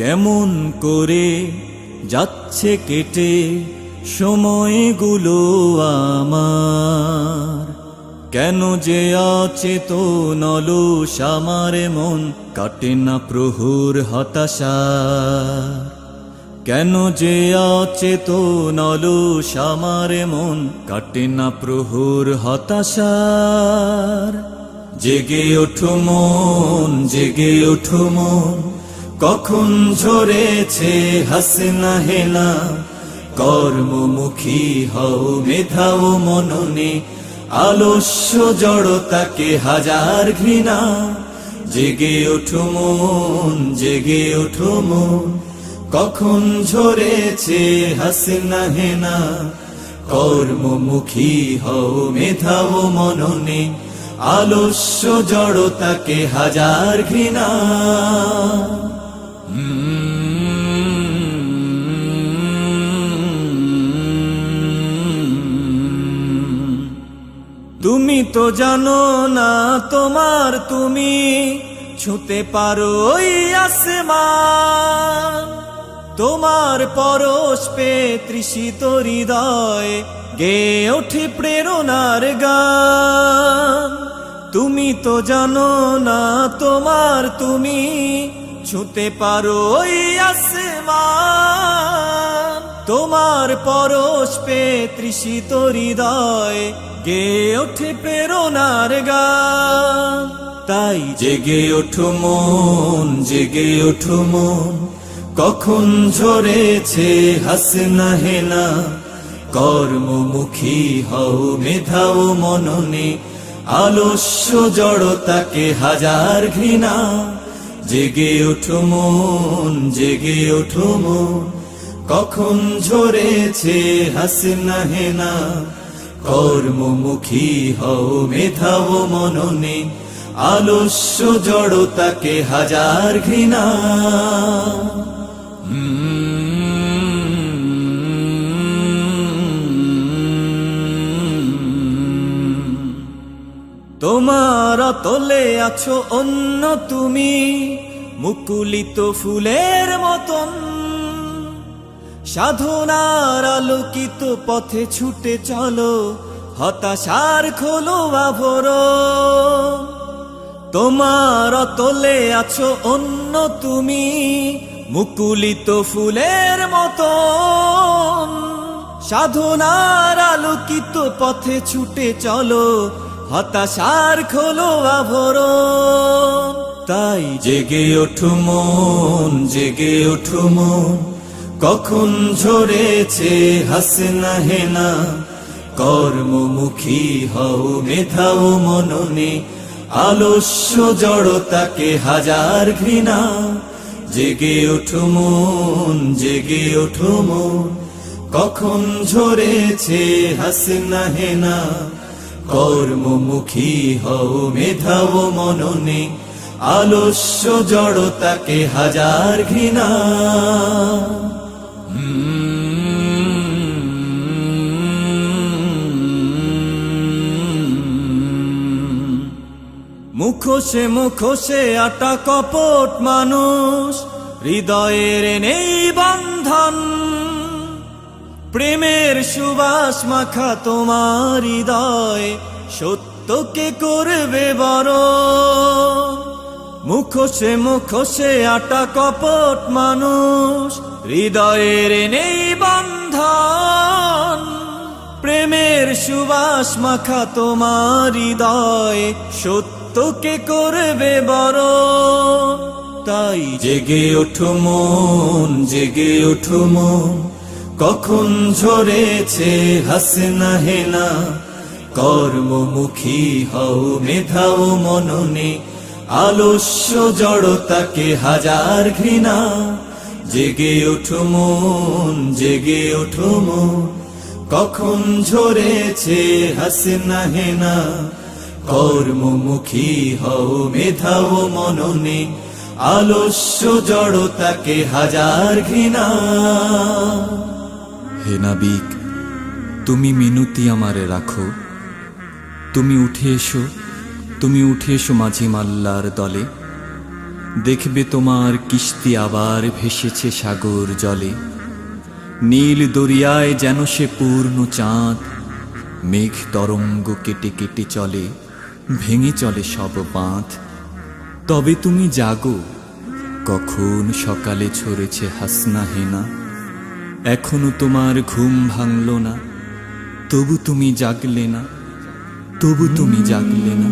কেমন করে যাচ্ছে কেটে সময়গুলো আমার। কেন যে অচেতন অলস আমার মন, কাটে না প্রহুর হতাশা। কেন যে অচেতন অলস আমার মন, কাটে না প্রহুর হতাশার জেগে ওঠো মন, জেগে ওঠো মন কখন ঝরেছে হাসনা হেনা? কর্মমুখী হও মেধাও মননে, আলস্য জড়তাকে হাজার ঘৃণা। জেগে ওঠো মন, জেগে ওঠো মন, কখন ঝরেছে হাসনা হেনা? কর্মমুখী হও মেধাও মননে, আলস্য জড়তাকে হাজার ঘৃণা। তুমি তো জানো না তোমার তুমি, ছুতে পারো আসমান। তোমার পরশ পে তৃষিত হৃদয় গে ওঠে প্রেরণার গান। তুমি তো জানো না তোমার তুমি, ছুতে পারো আসমান। তোমার পরশ পে তৃষিত হৃদয় গে ওঠে প্রেরণার গান তাই জেগে ওঠো মন, জেগে ওঠো মন। কখন ঝরেছে হাসনা হেনা। কর্মমুখী হও মেধাও মননে। আলস্য জড়তাকে হাজার ঘৃণা। জেগে ওঠো মন, জেগে ওঠো মন। কখন ঝরেছে হাসনা হেনা কর্মমুখী হও মেধাও মননে, আলস্য জড়তাকে হাজার ঘৃণা। তোমার তলে আছো অন্য তুমি, মুকুলিত ফুলের মতন। সাধনার আলোকিত পথে ছুটে চলো, হতাশার খোলো আভর তোমার তলে আছো অন্য তুমি, মুকুলিত ফুলের মতন। সাধনার আলোকিত পথে ছুটে চলো, হতাশার খোলো আভর তাই জেগে ওঠো মন, জেগে ওঠো কখন ঝরেছে হাসনা হেনা? কর্মমুখী হও মেধাও মননে, আলস্য জড়তাকে হাজার ঘৃণা। জেগে ওঠো মন, জেগে ওঠো মন, কখন ঝরেছে হাসনা হেনা? কর্মমুখী হও মেধাও মননে, আলস্য জড়তাকে হাজার ঘৃণা। মুখোশে মুখোশে আটা কপট মানুষ, হৃদয়ের নেই বন্ধন। প্রেমের সুবাস মাখা তোমার হৃদয়, সত্যকে করবে বড়। মুখোশে মুখোশে আটা কপট মানুষ, হৃদয়ের নেই বন্ধন। প্রেমের সুবাস মাখা তোমার হৃদয় সত্যকে করবে বড়। তাই জেগে ওঠো মন, জেগে ওঠো মন। কখন ঝরেছে হাসনা হেনা। কর্মমুখী হও মেধাও মননে। আলস্য জড়তাকে হাজার ঘৃণা। জেগে ওঠো মন, জেগে ওঠো মন। কখন ঝরেছে হাসনা হেনা। কর্মমুখী হও, মেধাও মননে, আলস্য জড়তাকে হাজার ঘৃণা। হে নাবিক, তুমি মিনুতি আমারে রাখো। তুমি উঠে এসো, তুমি উঠে এসো মাঝি মাল্লার দলে। দেখবে তোমার কিস্তি আবার ভেসেছে সাগর জলে। নীল দরিয়ায় যেন সে পূর্ণ চাঁদ, মেঘ তরঙ্গ কেটে কেটে চলে। ভেঙে চলে সব বাঁধ। তবে তুমি জাগো, কখন সকালে ছড়েছে হাসনা হেনা। এখনও তোমার ঘুম ভাঙল না, তবু তুমি জাগলে না, তবু তুমি জাগলে না।